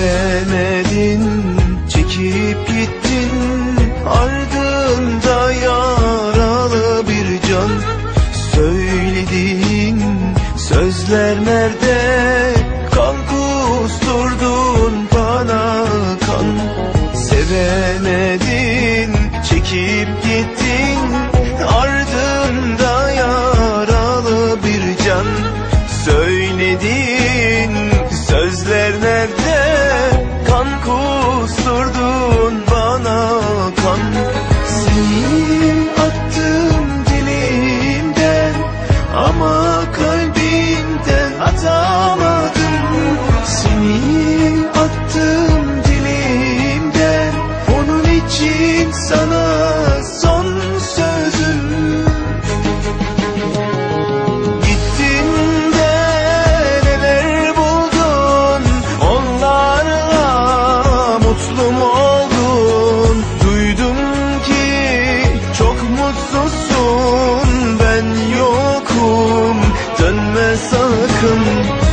Sevemedin çekip gittin. Ardında yaralı bir can Söylediğin sözler nerede? Kan kusturdun bana kan. Sevemedin çekip gittin Ama kalbimden atamadım come